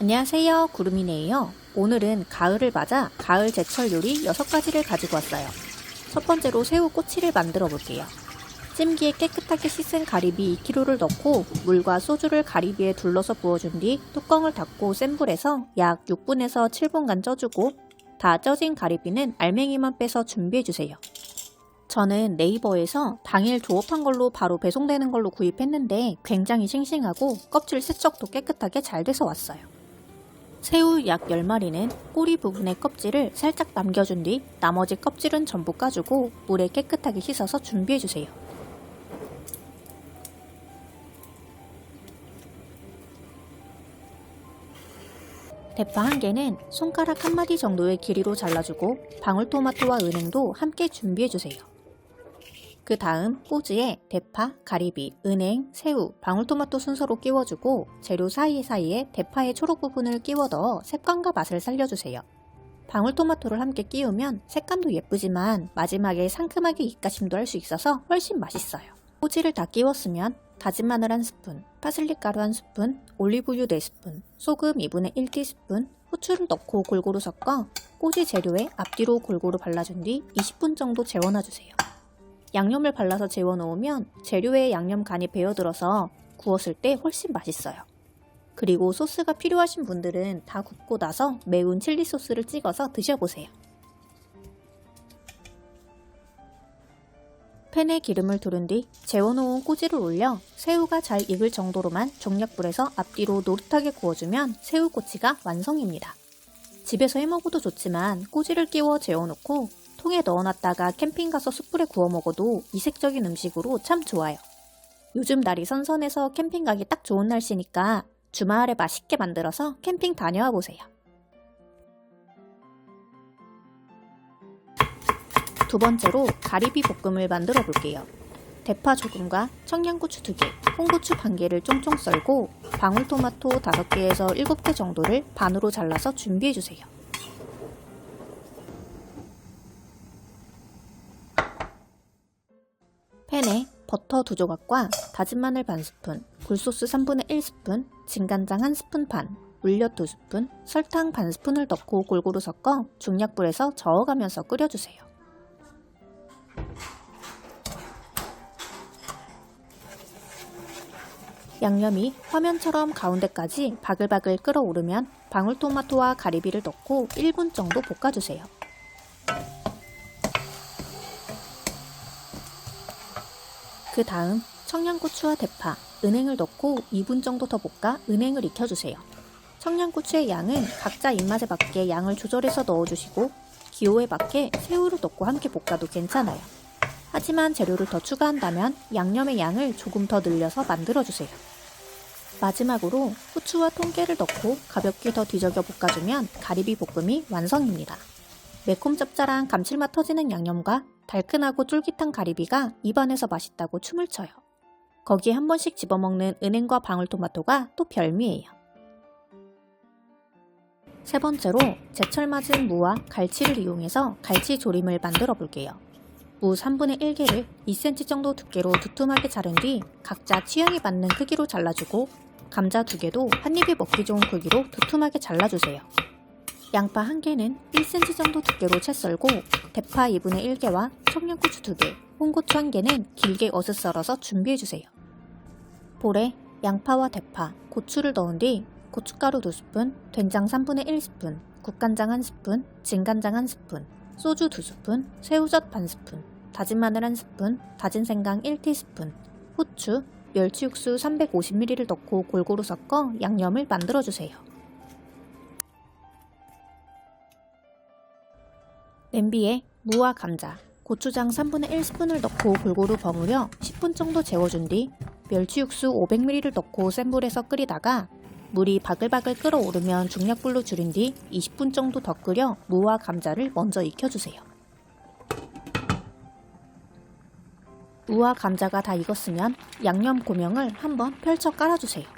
안녕하세요. 구름이네요. 오늘은 가을을 맞아 가을 제철 요리 6가지를 가지고 왔어요. 첫 번째로 새우 꼬치를 만들어 볼게요. 찜기에 깨끗하게 씻은 가리비 2kg를 넣고 물과 소주를 가리비에 둘러서 부어준 뒤 뚜껑을 닫고 센 불에서 약 6분에서 7분간 쪄주고 다 쪄진 가리비는 알맹이만 빼서 준비해주세요. 저는 네이버에서 당일 조업한 걸로 바로 배송되는 걸로 구입했는데 굉장히 싱싱하고 껍질 세척도 깨끗하게 잘 돼서 왔어요. 새우 약 10마리는 꼬리 부분의 껍질을 살짝 남겨준 뒤 나머지 껍질은 전부 까주고 물에 깨끗하게 씻어서 준비해주세요. 대파 한 개는 손가락 한 마디 정도의 길이로 잘라주고 방울토마토와 은행도 함께 준비해주세요. 그 다음 꼬지에 대파, 가리비, 은행, 새우, 방울토마토 순서로 끼워주고 재료 사이사이에 대파의 초록 부분을 끼워 넣어 색감과 맛을 살려주세요. 방울토마토를 함께 끼우면 색감도 예쁘지만 마지막에 상큼하게 입가심도 할 수 있어서 훨씬 맛있어요. 꼬지를 다 끼웠으면 다진 마늘 한 스푼, 파슬리 가루 한 스푼, 올리브유 4스푼, 소금 2분의 1티스푼, 후추를 넣고 골고루 섞어 꼬지 재료에 앞뒤로 골고루 발라준 뒤 20분 정도 재워놔주세요. 양념을 발라서 재워놓으면 재료에 양념 간이 배어들어서 구웠을 때 훨씬 맛있어요. 그리고 소스가 필요하신 분들은 다 굽고 나서 매운 칠리 소스를 찍어서 드셔보세요. 팬에 기름을 두른 뒤 재워놓은 꼬지를 올려 새우가 잘 익을 정도로만 종약불에서 앞뒤로 노릇하게 구워주면 새우꼬치가 완성입니다. 집에서 해먹어도 좋지만 꼬지를 끼워 재워놓고 통에 넣어놨다가 캠핑 가서 숯불에 구워 먹어도 이색적인 음식으로 참 좋아요. 요즘 날이 선선해서 캠핑 가기 딱 좋은 날씨니까 주말에 맛있게 만들어서 캠핑 다녀와 보세요. 두 번째로 가리비 볶음을 만들어 볼게요. 대파 조금과 청양고추 2개, 홍고추 반 개를 쫑쫑 썰고 방울토마토 5개에서 7개 정도를 반으로 잘라서 준비해 주세요. 버터 2 조각과 다진 마늘 반 스푼, 굴소스 3분의 1 스푼, 진간장 1 스푼 반, 물엿 2스푼, 설탕 반 스푼을 넣고 골고루 섞어 중약불에서 저어가면서 끓여주세요. 양념이 화면처럼 가운데까지 바글바글 끓어오르면 방울토마토와 가리비를 넣고 1분 정도 볶아주세요. 그 다음 청양고추와 대파, 은행을 넣고 2분 정도 더 볶아 은행을 익혀주세요. 청양고추의 양은 각자 입맛에 맞게 양을 조절해서 넣어주시고 기호에 맞게 새우를 넣고 함께 볶아도 괜찮아요. 하지만 재료를 더 추가한다면 양념의 양을 조금 더 늘려서 만들어주세요. 마지막으로 후추와 통깨를 넣고 가볍게 더 뒤적여 볶아주면 가리비 볶음이 완성입니다. 매콤 짭짤한 감칠맛 터지는 양념과 달큰하고 쫄깃한 가리비가 입안에서 맛있다고 춤을 춰요. 거기에 한 번씩 집어먹는 은행과 방울토마토가 또 별미예요. 세 번째로 제철 맞은 무와 갈치를 이용해서 갈치 조림을 만들어 볼게요. 무 3분의 1개를 2cm 정도 두께로 두툼하게 자른 뒤 각자 취향에 맞는 크기로 잘라주고 감자 2개도 한 입에 먹기 좋은 크기로 두툼하게 잘라주세요. 양파 1개는 1cm 정도 두께로 채 썰고 대파 2분의 1개와 청양고추 2개, 홍고추 1개는 길게 어슷 썰어서 준비해주세요. 볼에 양파와 대파, 고추를 넣은 뒤 고춧가루 2스푼, 된장 3분의 1스푼, 국간장 1스푼, 진간장 1스푼, 소주 2스푼, 새우젓 반 스푼, 다진 마늘 1스푼, 다진 생강 1티스푼, 후추, 멸치 육수 350ml를 넣고 골고루 섞어 양념을 만들어주세요. 냄비에 무와 감자, 고추장 3분의 1 스푼을 넣고 골고루 버무려 10분 정도 재워준 뒤 멸치 육수 500ml를 넣고 센 불에서 끓이다가 물이 바글바글 끓어오르면 중약불로 줄인 뒤 20분 정도 더 끓여 무와 감자를 먼저 익혀주세요. 무와 감자가 다 익었으면 양념 고명을 한번 펼쳐 깔아주세요.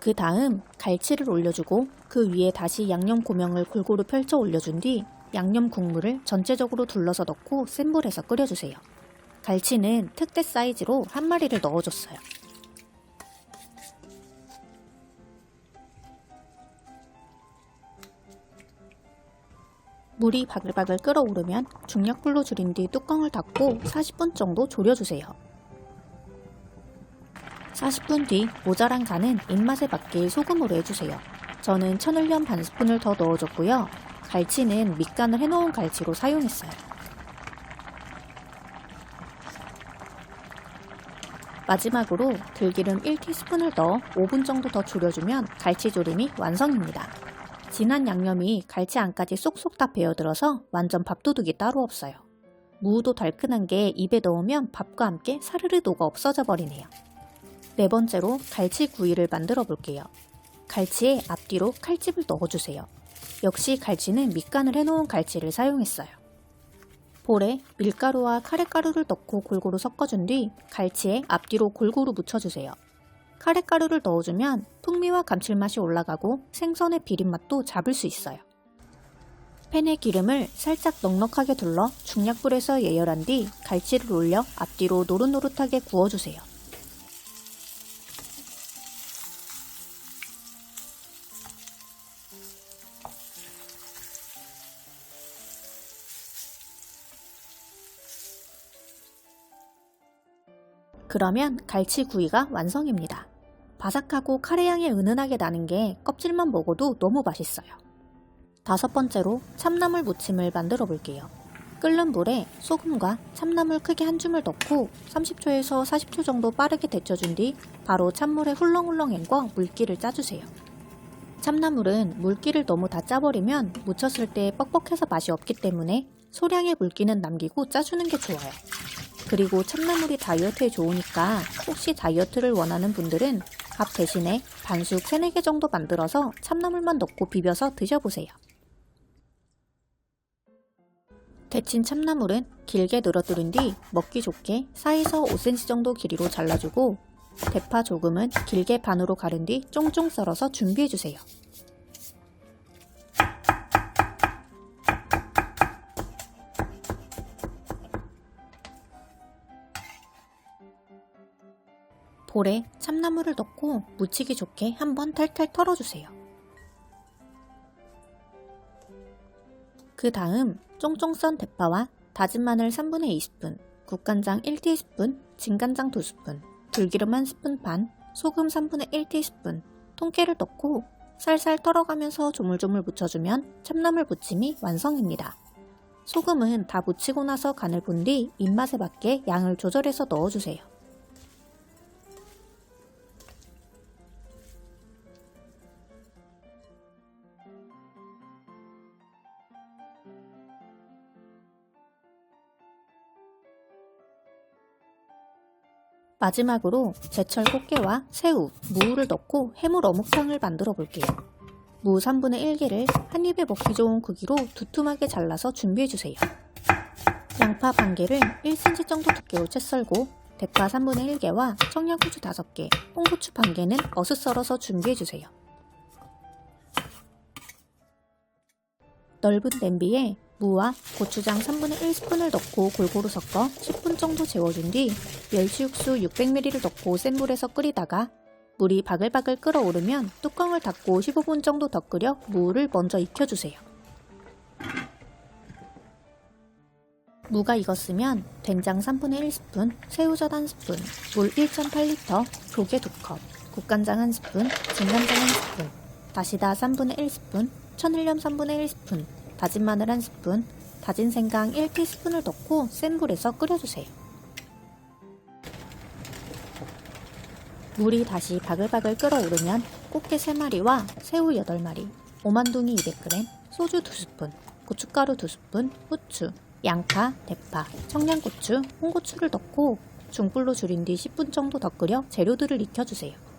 그 다음 갈치를 올려주고 그 위에 다시 양념 고명을 골고루 펼쳐 올려준 뒤 양념 국물을 전체적으로 둘러서 넣고 센 불에서 끓여주세요. 갈치는 특대 사이즈로 한 마리를 넣어줬어요. 물이 바글바글 끓어오르면 중약불로 줄인 뒤 뚜껑을 닫고 40분 정도 졸여주세요. 40분 뒤 모자란 간은 입맛에 맞게 소금으로 해주세요. 저는 천을염 반 스푼을 더 넣어줬고요. 갈치는 밑간을 해놓은 갈치로 사용했어요. 마지막으로 들기름 1티스푼을 넣어 5분 정도 더 졸여주면 갈치조림이 완성입니다. 진한 양념이 갈치 안까지 쏙쏙 다 배어들어서 완전 밥도둑이 따로 없어요. 무도 달큰한 게 입에 넣으면 밥과 함께 사르르 녹아 없어져 버리네요. 네 번째로 갈치 구이를 만들어 볼게요. 갈치에 앞뒤로 칼집을 넣어주세요. 역시 갈치는 밑간을 해놓은 갈치를 사용했어요. 볼에 밀가루와 카레가루를 넣고 골고루 섞어준 뒤 갈치에 앞뒤로 골고루 묻혀주세요. 카레가루를 넣어주면 풍미와 감칠맛이 올라가고 생선의 비린맛도 잡을 수 있어요. 팬에 기름을 살짝 넉넉하게 둘러 중약불에서 예열한 뒤 갈치를 올려 앞뒤로 노릇노릇하게 구워주세요. 그러면 갈치구이가 완성입니다. 바삭하고 카레향이 은은하게 나는 게 껍질만 먹어도 너무 맛있어요. 다섯 번째로 참나물 무침을 만들어 볼게요. 끓는 물에 소금과 참나물 크게 한 줌을 넣고 30초에서 40초 정도 빠르게 데쳐준 뒤 바로 찬물에 훌렁훌렁 헹궈 물기를 짜주세요. 참나물은 물기를 너무 다 짜버리면 무쳤을 때 뻑뻑해서 맛이 없기 때문에 소량의 물기는 남기고 짜주는 게 좋아요. 그리고 참나물이 다이어트에 좋으니까 혹시 다이어트를 원하는 분들은 밥 대신에 반숙 3, 4개 정도 만들어서 참나물만 넣고 비벼서 드셔보세요. 데친 참나물은 길게 늘어뜨린 뒤 먹기 좋게 4에서 5cm 정도 길이로 잘라주고 대파 조금은 길게 반으로 가른 뒤 쫑쫑 썰어서 준비해주세요. 볼에 참나물을 넣고 무치기 좋게 한번 탈탈 털어주세요. 그 다음 쫑쫑 썬 대파와 다진 마늘 3분의 2스푼, 국간장 1티스푼, 진간장 2스푼, 들기름 1스푼 반, 소금 3분의 1티스푼, 통깨를 넣고 살살 털어가면서 조물조물 묻혀주면 참나물 무침이 완성입니다. 소금은 다 묻히고 나서 간을 본 뒤 입맛에 맞게 양을 조절해서 넣어주세요. 마지막으로 제철 꽃게와 새우, 무를 넣고 해물 어묵탕을 만들어 볼게요. 무 3분의 1개를 한 입에 먹기 좋은 크기로 두툼하게 잘라서 준비해주세요. 양파 반 개를 1cm 정도 두께로 채 썰고 대파 3분의 1개와 청양고추 5개, 홍고추 반 개는 어슷 썰어서 준비해주세요. 넓은 냄비에 무와 고추장 3분의 1스푼을 넣고 골고루 섞어 10분 정도 재워준 뒤 멸치 육수 600ml를 넣고 센 물에서 끓이다가 물이 바글바글 끓어오르면 뚜껑을 닫고 15분 정도 더 끓여 무를 먼저 익혀주세요. 무가 익었으면 된장 3분의 1스푼, 새우젓 1스푼, 물 1.8리터, 조개 2컵, 국간장 1스푼, 진간장 1스푼, 다시다 3분의 1스푼, 천일염 3분의 1스푼, 다진 마늘 1스푼, 다진 생강 1티스푼을 넣고 센 불에서 끓여주세요. 물이 다시 바글바글 끓어오르면 꽃게 3마리와 새우 8마리, 오만둥이 200g, 소주 2스푼, 고춧가루 2스푼, 후추, 양파, 대파, 청양고추, 홍고추를 넣고 중불로 줄인 뒤 10분 정도 더 끓여 재료들을 익혀주세요.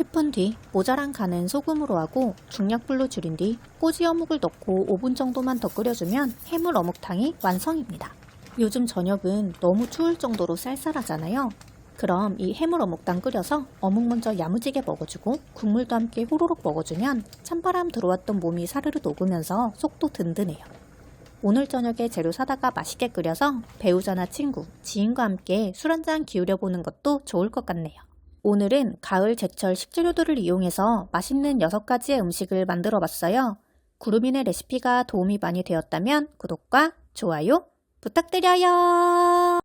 10분 뒤 모자란 간은 소금으로 하고 중약불로 줄인 뒤 꼬지 어묵을 넣고 5분 정도만 더 끓여주면 해물 어묵탕이 완성입니다. 요즘 저녁은 너무 추울 정도로 쌀쌀하잖아요. 그럼 이 해물 어묵탕 끓여서 어묵 먼저 야무지게 먹어주고 국물도 함께 호로록 먹어주면 찬바람 들어왔던 몸이 사르르 녹으면서 속도 든든해요. 오늘 저녁에 재료 사다가 맛있게 끓여서 배우자나 친구, 지인과 함께 술 한잔 기울여 보는 것도 좋을 것 같네요. 오늘은 가을 제철 식재료들을 이용해서 맛있는 6가지의 음식을 만들어 봤어요. 구루민의 레시피가 도움이 많이 되었다면 구독과 좋아요 부탁드려요.